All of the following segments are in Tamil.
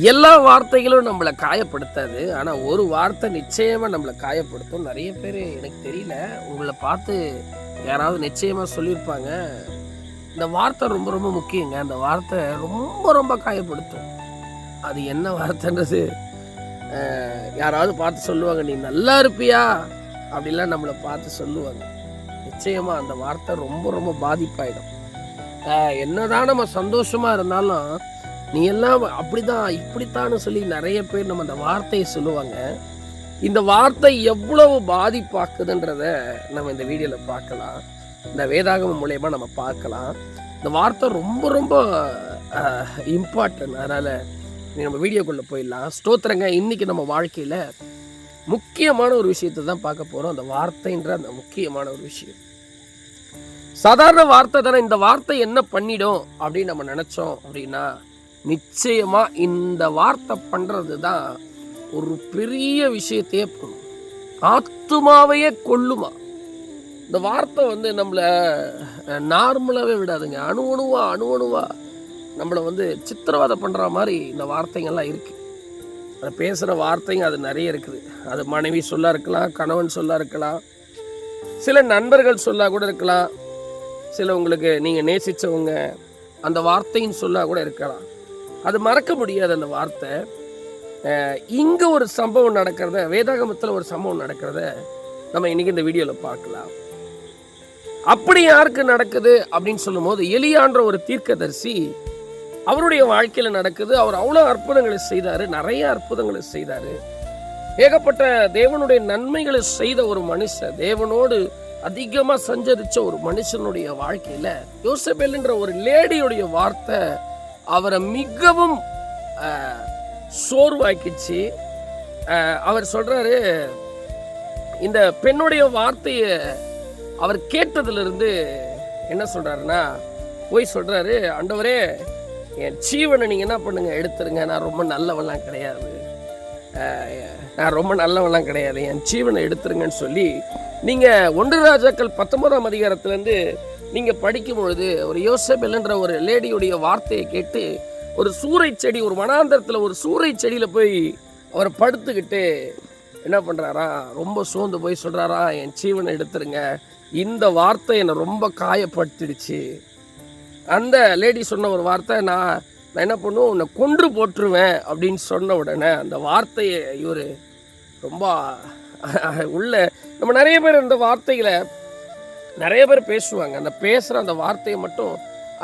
எல்லா வார்த்தைகளும் நம்மளை காயப்படுத்தாது. ஆனால் ஒரு வார்த்தை நிச்சயமாக நம்மளை காயப்படுத்தும். நிறைய பேர் எனக்கு தெரியல. உங்களை பார்த்து யாராவது நிச்சயமாக சொல்லியிருப்பாங்க. இந்த வார்த்தை ரொம்ப ரொம்ப முக்கியங்க. அந்த வார்த்தை ரொம்ப ரொம்ப காயப்படுத்தும். அது என்ன வார்த்தைன்றது யாராவது பார்த்து சொல்லுவாங்க. நீ நல்லா இருப்பியா? அப்படிலாம் நம்மளை பார்த்து சொல்லுவாங்க. நிச்சயமாக அந்த வார்த்தை ரொம்ப ரொம்ப பாதிப்பாயிடும். என்னதான் நம்ம சந்தோஷமாக இருந்தாலும் நீ எல்லாம் அப்படிதான் இப்படித்தான்னு சொல்லி நிறைய பேர் நம்ம அந்த வார்த்தையை சொல்லுவாங்க. இந்த வார்த்தை எவ்வளவு பாதிப்பாக்குதுன்றத நம்ம இந்த வீடியோவில் பார்க்கலாம். இந்த வேதாகமம் மூலயமா நம்ம பார்க்கலாம். இந்த வார்த்தை ரொம்ப ரொம்ப இம்பார்ட்டன்ட் அதனால் நம்ம வீடியோக்குள்ளே போயிடலாம். ஸ்தோத்திரங்க இன்றைக்கி நம்ம வாழ்க்கையில் முக்கியமான ஒரு விஷயத்தை தான் பார்க்க போகிறோம் அந்த வார்த்தைன்ற அந்த முக்கியமான ஒரு விஷயம். சாதாரண வார்த்தை தானே இந்த வார்த்தை என்ன பண்ணிடும் அப்படின்னு நம்ம நினச்சோம் அப்படின்னா நிச்சயமாக இந்த வார்த்தை பண்ணுறது தான் ஒரு பெரிய விஷயத்தையே பண்ணும். ஆத்துமாவையே கொள்ளுமா இந்த வார்த்தை வந்து நம்மளை நார்மலாகவே விடாதுங்க. அணு அணுவா அணு அணுவா நம்மளை வந்து சித்திரவதை பண்ணுற மாதிரி இந்த வார்த்தைங்கள்லாம் இருக்குது அதை பேசுகிற வார்த்தைங்க அது நிறைய இருக்குது. அது மனைவி சொல்ல இருக்கலாம் கணவன் சொல்ல இருக்கலாம் சில நண்பர்கள் சொல்ல கூட இருக்கலாம் சில உங்களுக்கு நீங்கள் நேசித்தவங்க அந்த வார்த்தைன்னு சொல்ல கூட இருக்கலாம். அது மறக்க முடியாது அந்த வார்த்தை. இங்கே ஒரு சம்பவம் நடக்கிறத வேதாகமத்தில் ஒரு சம்பவம் நடக்கிறத நம்ம இன்னைக்கு இந்த வீடியோவில் பார்க்கலாம். அப்படி யாருக்கு நடக்குது அப்படின்னு சொல்லும்போது எலியான்ற ஒரு தீர்க்கதரிசி அவருடைய வாழ்க்கையில் நடக்குது. அவர் அவ்வளோ அற்புதங்களை செய்தார் நிறைய அற்புதங்களை செய்தார். ஏகப்பட்ட தேவனுடைய நன்மைகளை செய்த ஒரு மனுஷன் தேவனோடு அதிகமாக சஞ்சரித்த ஒரு மனுஷனுடைய வாழ்க்கையில் யோசபேல்ன்ற ஒரு லேடியுடைய வார்த்தை அவரை மிகவும் சோர்வாக்கிச்சு. அவர் சொல்கிறாரு இந்த பெண்ணுடைய வார்த்தையை அவர் கேட்டதிலிருந்து என்ன சொல்கிறாருன்னா போய் சொல்கிறாரு ஆண்டவரே என் ஜீவனை நீங்கள் என்ன பண்ணுங்கள் எடுத்துருங்க. நான் ரொம்ப நல்லவெல்லாம் கிடையாது. நான் ரொம்ப நல்லவெல்லாம் கிடையாது. என் ஜீவனை எடுத்துருங்கன்னு சொல்லி நீங்கள் ஒன்று ராஜாக்கள் பத்தொன்பதாம் அதிகாரத்துலேருந்து நீங்கள் படிக்கும் பொழுது ஒரு யோசபெல்ன்ற ஒரு லேடியுடைய வார்த்தையை கேட்டு ஒரு சூறை செடி ஒரு வனாந்தரத்தில் ஒரு சூறை செடியில் போய் அவர் படுத்துக்கிட்டு என்ன பண்ணுறாரா ரொம்ப சோர்ந்து போய் சொல்கிறாரா என் ஜீவனை எடுத்துருங்க. இந்த வார்த்தை என்னை ரொம்ப காயப்படுத்திடுச்சு. அந்த லேடி சொன்ன ஒரு வார்த்தை நான் நான் என்ன பண்ணுவேன் உன்னை கொன்று போட்டுருவேன் அப்படின்னு சொன்ன உடனே அந்த வார்த்தையை இவர் ரொம்ப உள்ள நம்ம நிறைய பேர் இந்த வார்த்தைகளை நிறைய பேர் பேசுவாங்க. அந்த பேசுகிற அந்த வார்த்தையை மட்டும்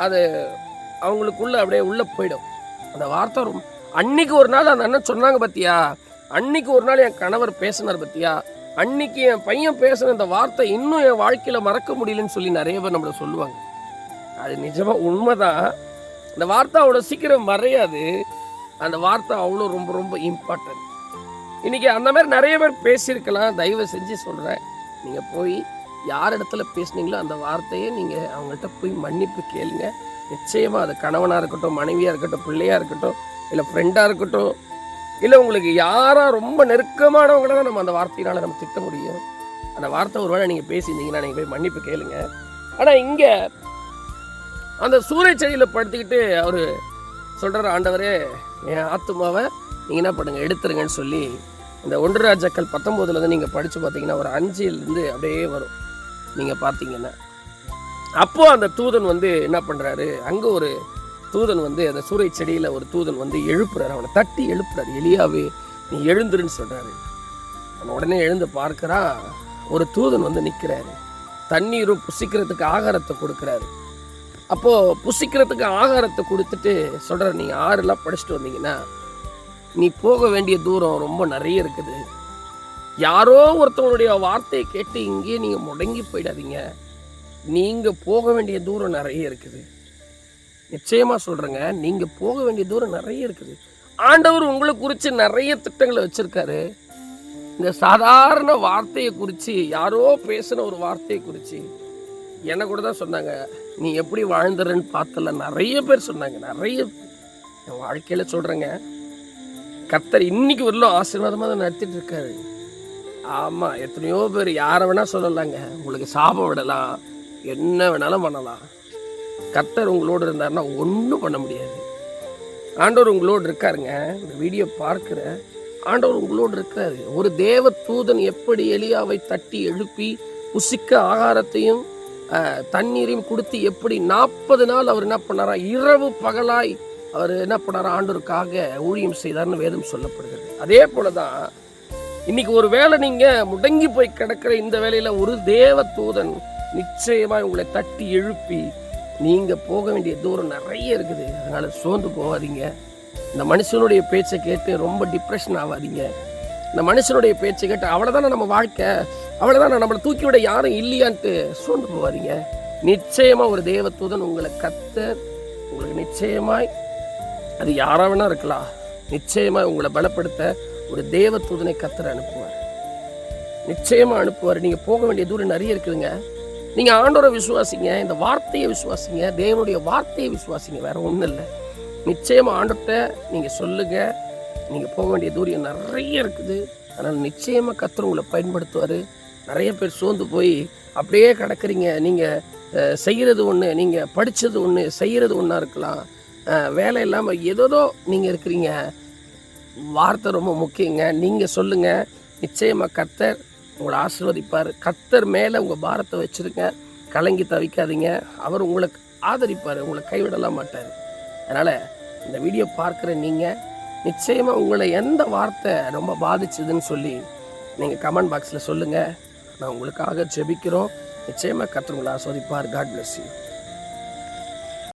அது அவங்களுக்குள்ளே அப்படியே உள்ளே போயிடும். அந்த வார்த்தை ரொம்ப அன்னைக்கு ஒரு நாள் அந்த அண்ணன் சொன்னாங்க பார்த்தியா அன்னைக்கு ஒரு நாள் என் கணவர் பேசினார் பார்த்தியா அன்னைக்கு என் பையன் பேசின இந்த வார்த்தை இன்னும் என் வாழ்க்கையில் மறக்க முடியலன்னு சொல்லி நிறைய பேர் நம்மளை சொல்லுவாங்க. அது நிஜமாக உண்மைதான். அந்த வார்த்தை அவ்வளோ சீக்கிரம் மறையாது. அந்த வார்த்தை அவ்வளோ ரொம்ப ரொம்ப இம்பார்ட்டன்ட் இன்றைக்கி அந்த மாதிரி நிறைய பேர் பேசியிருக்கலாம். தயவு செஞ்சு சொல்கிறேன் நீங்கள் போய் யார் இடத்துல பேசுனீங்களோ அந்த வார்த்தையை நீங்கள் அவங்கள்ட்ட போய் மன்னிப்பு கேளுங்க. நிச்சயமாக அது கணவனாக இருக்கட்டும் மனைவியாக இருக்கட்டும் பிள்ளையாக இருக்கட்டும் இல்லை ஃப்ரெண்டாக இருக்கட்டும் இல்லை உங்களுக்கு யாராக ரொம்ப நெருக்கமானவங்கள தான் நம்ம அந்த வார்த்தையினால் நம்ம திட்ட முடியும். அந்த வார்த்தை ஒரு வேளை நீங்கள் பேசியிருந்தீங்கன்னா நீங்கள் போய் மன்னிப்பு கேளுங்க. ஆனால் இங்கே அந்த சூரிய செடியில் படுத்துக்கிட்டு அவர் சொல்கிற ஆண்டவரே என் ஆத்துமாவை நீங்கள் என்ன பண்ணுங்கள் எடுத்துருங்கன்னு சொல்லி இந்த ஒன்று ராஜாக்கள் பத்தொம்போதுலேருந்து நீங்கள் படித்து பார்த்தீங்கன்னா ஒரு அஞ்சுலேருந்து அப்படியே வரும். நீங்கள் பார்த்தீங்கன்னா. அப்போது அந்த தூதன் வந்து என்ன பண்ணுறாரு அங்கே ஒரு தூதன் வந்து அந்த சூரிய செடியில் ஒரு தூதன் வந்து எழுப்புறாரு. அவனை தட்டி எழுப்புறாரு. எலியாவே நீ எழுந்துருன்னு சொல்கிறாரு அவன் உடனே எழுந்து பார்க்குறான். ஒரு தூதன் வந்து நிற்கிறாரு தண்ணீரும் புசிக்கிறதுக்கு ஆகாரத்தை கொடுக்குறாரு. அப்போது புசிக்கிறதுக்கு ஆகாரத்தை கொடுத்துட்டு சொல்கிற நீங்கள் ஆறுலாம் படிச்சுட்டு வந்தீங்கன்னா நீ போக வேண்டிய தூரம் ரொம்ப நிறைய இருக்குது. யாரோ ஒருத்தவங்களுடைய வார்த்தையை கேட்டு இங்கேயே நீங்கள் முடங்கி போயிடாதீங்க. நீங்கள் போக வேண்டிய தூரம் நிறைய இருக்குது. நிச்சயமாக சொல்கிறேங்க நீங்கள் போக வேண்டிய தூரம் நிறைய இருக்குது. ஆண்டவர் உங்களை குறித்து நிறைய திட்டங்களை வச்சுருக்காரு. இந்த சாதாரண வார்த்தையை குறித்து யாரோ பேசின ஒரு வார்த்தையை குறித்து என்னை கூட தான் சொன்னாங்க. நீ எப்படி வாழ்ந்துறன்னு பார்த்தல நிறைய பேர் சொன்னாங்க. நிறைய என் வாழ்க்கையில் சொல்கிறேங்க கர்த்தர் இன்னைக்கு வரலும் ஆசீர்வாதமாக தான் நடத்திட்டு இருக்காரு. ஆமாம் எத்தனையோ பேர் யாரை வேணால் சொல்லலாங்க. உங்களுக்கு சாபம் விடலாம். என்ன வேணாலும் பண்ணலாம். கர்த்தர் உங்களோடு இருந்தாருன்னா ஒன்றும் பண்ண முடியாது. ஆண்டவர் உங்களோடு இருக்காருங்க. இந்த வீடியோ பார்க்குற ஆண்டவர் உங்களோடு இருக்காரு. ஒரு தேவ தூதன் எப்படி எலியாவை தட்டி எழுப்பி புசிக்க ஆகாரத்தையும் தண்ணீரையும் கொடுத்து எப்படி நாற்பது நாள் அவர் என்ன பண்ணாரா? இரவு பகலாய் அவர் என்ன பண்ணாரா? ஆண்டோருக்காக ஊழியம் செய்தார்னு வேதம் சொல்லப்படுகிறது. அதே போல தான் இன்னைக்கு ஒரு வேளை நீங்க முடங்கி போய் கிடக்கிற இந்த வேலையில ஒரு தேவ தூதன் நிச்சயமா உங்களை தட்டி எழுப்பி நீங்க போக வேண்டிய தூரம் நிறைய இருக்குது. அதனால சோர்ந்து போகாதீங்க. இந்த மனுஷனுடைய பேச்சை கேட்டு ரொம்ப டிப்ரெஷன் ஆகாதீங்க. இந்த மனுஷனுடைய பேச்சை கேட்டு அவ்வளோதானே நம்ம வாழ்க்கை? அவ்வளோதானே நம்மளை தூக்கி விட யாரும் இல்லையான்ட்டு சோர்ந்து போகாதீங்க. நிச்சயமாக ஒரு தேவத்தூதன் உங்களை கத்த உங்களுக்கு நிச்சயமாய் அது யாராக வேணா இருக்கலாம். நிச்சயமாக உங்களை பலப்படுத்த ஒரு தேவ தூதனை கத்தர் அனுப்புவார். நிச்சயமா அனுப்புவார். நீங்க போக வேண்டிய தூரம் நிறைய இருக்குதுங்க. நீங்க ஆண்டோரை விசுவாசிங்க இந்த வார்த்தையை விசுவாசிங்க தேவனுடைய வார்த்தையை விசுவாசிங்க வேற ஒன்றும் இல்லை. நிச்சயமா ஆண்டோட்ட நீங்க சொல்லுங்க. நீங்க போக வேண்டிய தூரம் நிறைய இருக்குது. அதனால் நிச்சயமா கத்தர் உங்களை பயன்படுத்துவார். நிறைய பேர் சோர்ந்து போய் அப்படியே கிடக்குறீங்க. நீங்க செய்கிறது ஒன்று நீங்க படித்தது ஒன்று செய்கிறது ஒன்றா இருக்கலாம். வேலை இல்லாமல் ஏதோ நீங்கள் இருக்கிறீங்க. வார்த்தை ரொம்ப முக்கியங்க. நீங்கள் சொல்லுங்கள் நிச்சயமாக கத்தர் உங்களை ஆசீர்வதிப்பார். கத்தர் மேலே உங்கள் பாரத்தை வச்சிருங்க. கலங்கி தவிக்காதீங்க. அவர் உங்களுக்கு ஆதரிப்பார். உங்களை கைவிடலாம் மாட்டார். அதனால் இந்த வீடியோ பார்க்குற நீங்கள் நிச்சயமாக உங்களை எந்த வார்த்தை ரொம்ப பாதிச்சதுன்னு சொல்லி நீங்கள் கமெண்ட் பாக்ஸில் சொல்லுங்கள் நான் உங்களுக்காக ஜெபிக்கிறோம். நிச்சயமாக கத்தர் உங்களை ஆஸ்வதிப்பார் காட் பிளஸ் யூ